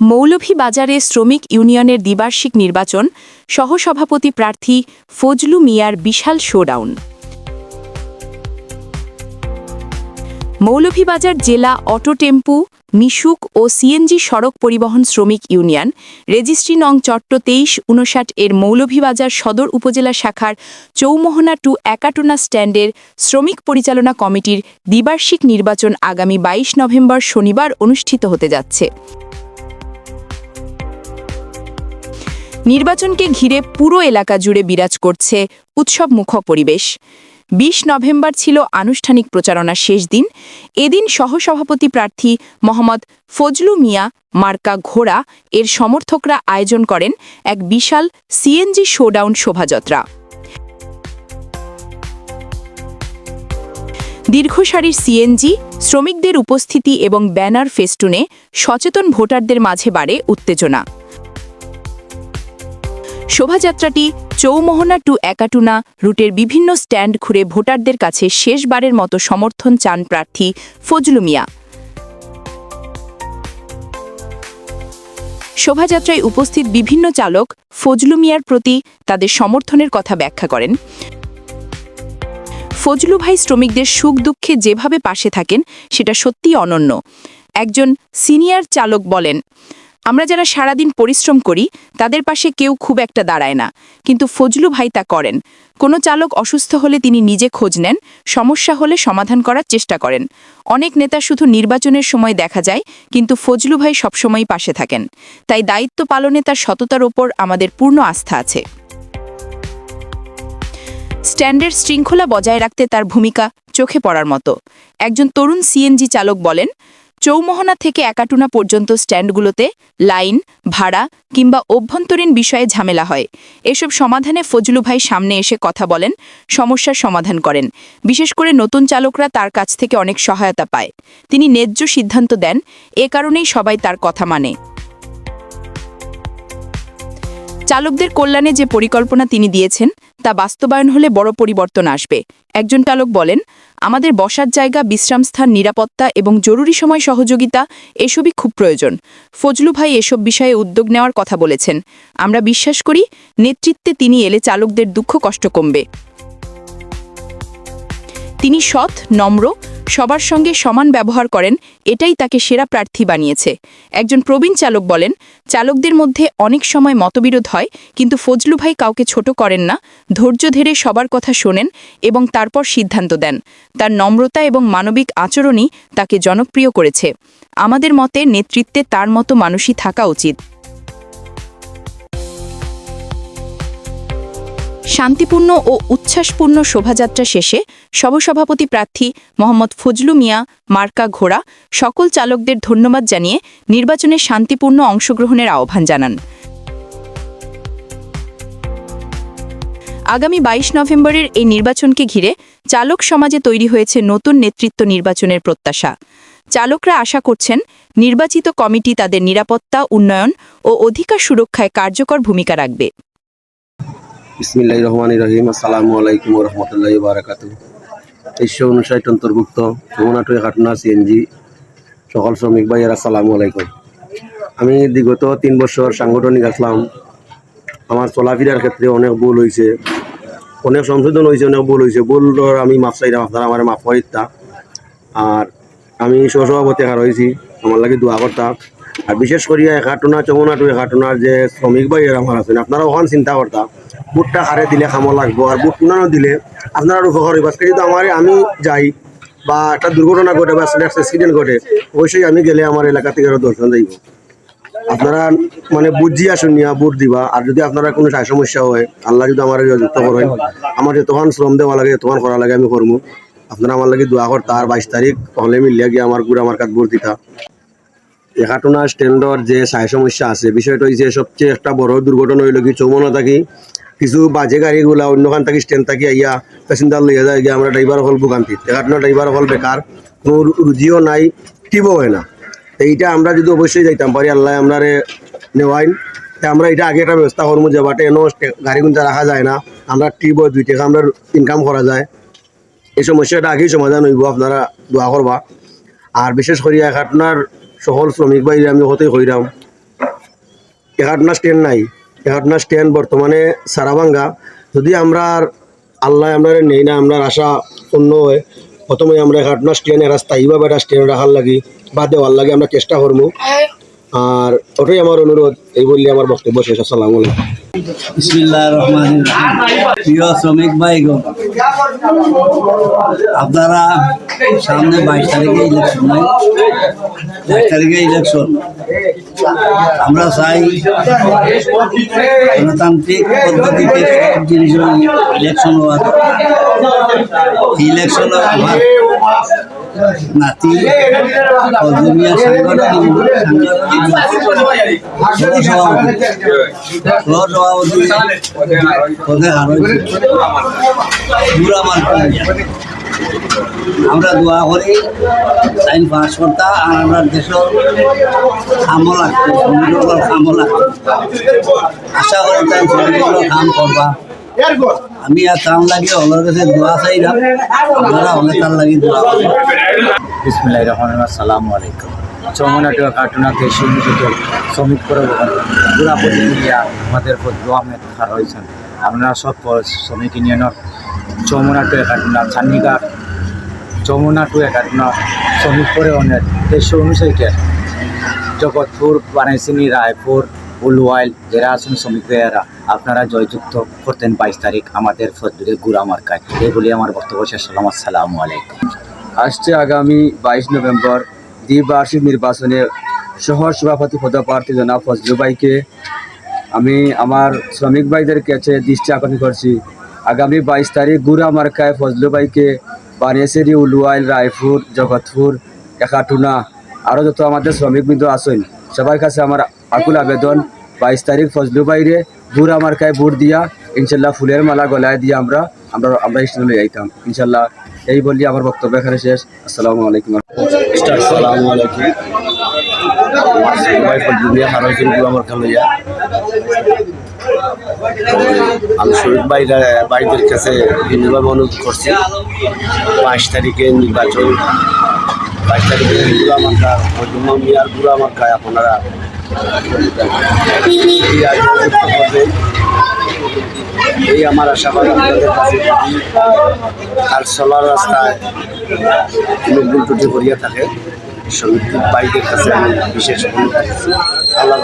মৌলভীবাজারে শ্রমিক ইউনিয়নের দ্বিবার্ষিক নির্বাচন, সহসভাপতি প্রার্থী ফজলু মিয়ার বিশাল শোডাউন। মৌলভীবাজার জেলা অটো টেম্পু, মিশুক ও সিএনজি সড়ক পরিবহন শ্রমিক ইউনিয়ন, রেজিস্ট্রি নং চট্ট তেইশ উনষাট এর মৌলভীবাজার সদর উপজেলা শাখার চৌমোহনা টু একাটুনা স্ট্যান্ডের শ্রমিক পরিচালনা কমিটির দ্বিবার্ষিক নির্বাচন আগামী বাইশ নভেম্বর শনিবার অনুষ্ঠিত হতে যাচ্ছে। নির্বাচনকে ঘিরে পুরো এলাকা জুড়ে বিরাজ করছে উৎসবমুখর পরিবেশ। বিশ নভেম্বর ছিল আনুষ্ঠানিক প্রচারণার শেষ দিন। এদিন সহসভাপতি প্রার্থী মোহাম্মদ ফজলু মিয়া, মার্কা ঘোড়া এর সমর্থকরা আয়োজন করেন এক বিশাল সিএনজি শোডাউন শোভাযাত্রা। দীর্ঘ সারির সিএনজি, শ্রমিকদের উপস্থিতি এবং ব্যানার ফেস্টুনে সচেতন ভোটারদের মাঝে বাড়ে উত্তেজনা। শোভাযাত্রাটি চৌমোহনা টু একাটুনা রুটের বিভিন্ন স্ট্যান্ড ঘুরে ভোটারদের কাছে শেষবারের মতো সমর্থন চান প্রার্থী ফজলু মিয়া। শোভাযাত্রায় উপস্থিত বিভিন্ন চালক ফজলু মিয়ার প্রতি তাদের সমর্থনের কথা ব্যাখ্যা করেন। ফজলু ভাই শ্রমিকদের সুখ দুঃখে যেভাবে পাশে থাকেন, সেটা সত্যিই অনন্য। একজন সিনিয়র চালক বলেন আমরা যারা সারাদিন পরিশ্রম করি, তাদের পাশে কেউ খুব একটা দাঁড়ায় না। কিন্তু ফজলু ভাই তা করেন। কোনো চালক অসুস্থ হলে তিনি নিজে খোঁজ নেন, সমস্যা হলে সমাধান করার চেষ্টা করেন। অনেক নেতা শুধু নির্বাচনের সময় দেখা যায়, কিন্তু ফজলু ভাই সবসময়ই পাশে থাকেন। তাই দায়িত্ব পালনে তার সততার ওপর আমাদের পূর্ণ আস্থা আছে। স্ট্যান্ডের শৃঙ্খলা বজায় রাখতে তার ভূমিকা চোখে পড়ার মতো। একজন তরুণ সিএনজি চালক বলেন চৌমোহনা থেকে একাটুনা পর্যন্ত স্ট্যান্ডগুলোতে লাইন, ভাড়া কিংবা অভ্যন্তরীণ বিষয়ে ঝামেলা হয়। এসব সমাধানে ফজলু ভাই সামনে এসে কথা বলেন, সমস্যার সমাধান করেন। বিশেষ করে নতুন চালকরা তার কাছ থেকে অনেক সহায়তা পায়। তিনি ন্যায্য সিদ্ধান্ত দেন, এ কারণেই সবাই তার কথা মানে। চালকদের কল্যাণে যে পরিকল্পনা তিনি দিয়েছেন, তা বাস্তবায়ন হলে বড় পরিবর্তন আসবে। একজন চালক বলেন আমাদের বসার জায়গা, বিশ্রামস্থান, নিরাপত্তা এবং জরুরি সময় সহযোগিতা এসবই খুব প্রয়োজন। ফজলু ভাই এসব বিষয়ে উদ্যোগ নেওয়ার কথা বলেছেন। আমরা বিশ্বাস করি নেতৃত্বে তিনি এলে চালকদের দুঃখ কষ্ট কমবে। তিনি সৎ, নম্র সবার সঙ্গে সমান ব্যবহার করেন, এটাই তাকে সেরা প্রার্থী বানিয়েছে। একজন প্রবীণ চালক বলেন, চালকদের মধ্যে অনেক সময় মতবিরোধ হয়, কিন্তু ফজলু ভাই কাউকে ছোট করেন না, ধৈর্য ধরে সবার কথা শোনেন এবং তারপর সিদ্ধান্ত দেন। তার নম্রতা এবং মানবিক আচরণই তাকে জনপ্রিয় করেছে। আমাদের মতে নেতৃত্বে তার মতো মানুষই থাকা উচিত। শান্তিপূর্ণ ও উচ্ছ্বাসপূর্ণ শোভাযাত্রা শেষে সহসভাপতি প্রার্থী মোহাম্মদ ফজলু মিয়া, মার্কা ঘোড়া, সকল চালকদের ধন্যবাদ জানিয়ে নির্বাচনে শান্তিপূর্ণ অংশগ্রহণের আহ্বান জানান। আগামী বাইশ নভেম্বরের এই নির্বাচনকে ঘিরে চালক সমাজে তৈরি হয়েছে নতুন নেতৃত্ব নির্বাচনের প্রত্যাশা। চালকরা আশা করছেন নির্বাচিত কমিটি তাদের নিরাপত্তা, উন্নয়ন ও অধিকার সুরক্ষায় কার্যকর ভূমিকা রাখবে। বিসমিল্লাহ রহমান রহিম। আসসালামু আলাইকুম রহমতুল্লাহ বারাকাত তেইশশো উনষাট অন্তর্ভুক্ত যমুনাটু ঘটনা সিএনজি সকল শ্রমিক ভাইয়ের আসসালামু আলাইকুম। আমি বিগত তিন বছর সাংগঠনিক আসলাম। আমার চলাফেরার ক্ষেত্রে অনেক ভুল হয়েছে অনেক সংশোধন হয়েছে অনেক ভুল হয়েছে ভুলর আমি মাফ চাইলাম আপনারা আমার মাফ করিতা আর আমি সহসভাপতি হার হয়েছি আমার লাগে দোয়া করতাম আর বিশেষ করিয়া একাটনা চমনা টু একাটনার যে শ্রমিক ভাইয়ের আমার আছেন আপনারা ওখান চিন্তা করতা। বুটটা হারে দিলে খামো লাগবো, আর বুট কুনানো দিলে আপনারা উপকার হইব আজকে আমার আমি যাই বা একটা দুর্ঘটনা ঘটে বা অ্যাক্সিডেন্ট ঘটে, অবশ্যই আমি গেলে আমার এলাকা থেকে আরও দর্শন যাইব। আপনারা মানে বুঝিয়া শুনিয়া বুট দিবা, আর যদি আপনারা কোনো সাই সমস্যা হয়, আল্লাহ যদি আমার যুক্ত করেন, আমার যতক্ষণ শ্রম দেওয়া লাগে যতক্ষণ করা লাগে আমি করব আপনারা আমার লাগে দোয়া করতা আর বাইশ তারিখ হলে মিলিয়া গিয়ে আমার গুড়, আমার কাঠ বুট দিতা। একাটনা স্ট্যান্ডর যে সাই সমস্যা আছে, বিষয়টা হয়েছে সবচেয়ে একটা বড় দুর্ঘটনা হইল কি চৌমনা থাকি। কিছু বাজে গাড়িগুলা অন্যখান থাকি স্ট্যান্ড থাকি আইয়া প্যাসেঞ্জার লইয়া যায়, গিয়ে আমরা ড্রাইভার হল ভোগান্তি। একাটনা ড্রাইভার হল বেকার, কোনো রুজিও নাই, টিবও হয় না। এইটা আমরা যদি অবশ্যই যাইতাম, পারি আল্লাহ আমরা নেওয়াইন। আমরা এটা আগে একটা ব্যবস্থা করব যে, বাটে এনো গাড়ি গুঞ্জা রাখা যায় না, আমরা টিব দুই টাকা আমরা ইনকাম করা যায়। এই সমস্যাটা আগেই সমাধান হইব, আপনারা দোয়া করবা। আর বিশেষ করে একাটনার সকল শ্রমিক ভাই আমি হতেই কইরাম একাটনা স্ট্যান্ড নাই। একাটনা স্ট্যান্ড বর্তমানে সারাভাঙ্গা। যদি আমরা আল্লাহ আমরা নেই না আমরা আশা পূর্ণ হয় প্রথমে আমরা একাটনা স্ট্যান্ড এরা স্থায়ীভাবে একটা স্ট্যান্ড রাখার লাগি বা দেওয়ার লাগে আমরা চেষ্টা করব আর ওটাই আমার অনুরোধ, এই বললে আমার বক্তব্য শেষ। আসসালামু আপনারা সামনে বাইশ তারিখে ইলেকশন বাইশ তারিখে ইলেকশন আমরা চাই গণতান্ত্রিক পদ্ধতিতে সব জিনিসের ইলেকশন হওয়া ইলেকশন আমার নাতি অজমিয়া সাংগঠনিক সহসভাপতি সহসভাপতি পদে হারাইছে বুড়া মার্কা আমরা দোয়া করি, আইন পাস করতা আর আমরা দেশের খামো লাগতো শ্রমিকসকল খামো লাগতো আশা করি তাই শ্রমিকসকল কাম করবা। আমি আর কাম লাগি হলের কাছে দোয়া চাইলাম আপনারা হলে তার লাগি দোয়া করবেন। বিসমুল্লাহ রহমান আসসালামু আলাইকুম। চৌমনাটুয়া কার্টুনা দেশি অনুষ্ঠিত শ্রমিক পরিবহন পুরা প্রতিক্রিয়া আমাদের উপর দোয়ামেদ খার হয়েছেন আপনারা সব শ্রমিক ইউনিয়নের চৌমনাটুয়া কার্টুনা চান্নিঘাট চৌমনাটুয়া কার্টুনা শ্রমিক পরিবহনের দেশি অনুসারীদের জগৎপুর বানাইছিনি রায়পুর উলওয়াইল যারা আছেন শ্রমিক ভাইয়েরা আপনারা জয়যুক্ত করতেন বাইশ তারিখ আমাদের ফজলুরে গুড়া মার্কায়। এই বলে আমার বক্তব্য শেষ হলাম আসসালামু আলাইকুম। আসছে আগামী বাইশ নভেম্বর দ্বিবার্ষিক নির্বাচনে সহ সভাপতি পদপ্রার্থী জনাব ফজলু ভাইকে। আমি আমার শ্রমিক ভাইদের কাছে দৃষ্টি আকর্ষণ করছি। আগামী বাইশ তারিখ গুড়া মার্কায় ফজলু ভাইকে বানিয়াসেরি উলুয়াইল, রায়পুর, জগৎপুর, একাটুনা। আরও যত আমাদের শ্রমিকবৃন্দ আছেন, সবার কাছে আমার আকুল আবেদন, বাইশ তারিখ ফজলু বাইরে গুড়া ভোট দিয়া ইনশাল্লাহ ফুলের মালা গলায় দিয়ে আমরা আমরা আমরা স্টেশনে যাইতাম। ইনশাল্লাহ এই বলি আমার বক্তব্য এখানে শেষ। আসসালামু আলাইকুম আসসালামু আলাইকুম। আমার আমি শরীফ ভাইরা ভাইদের কাছে বিভিন্নভাবে অনুরোধ করছি। বাইশ তারিখে নির্বাচন। বাইশ তারিখে মিয়ার গুড়া মার্কায় আপনারা এই আমার আশাবাদ আর চলার রাস্তায় কোনো ভুল ত্রুটি করিয়া থাকে শ্রমিক ভাইদের কাছে আমি বিশেষ অনুরোধ। আল্লাহ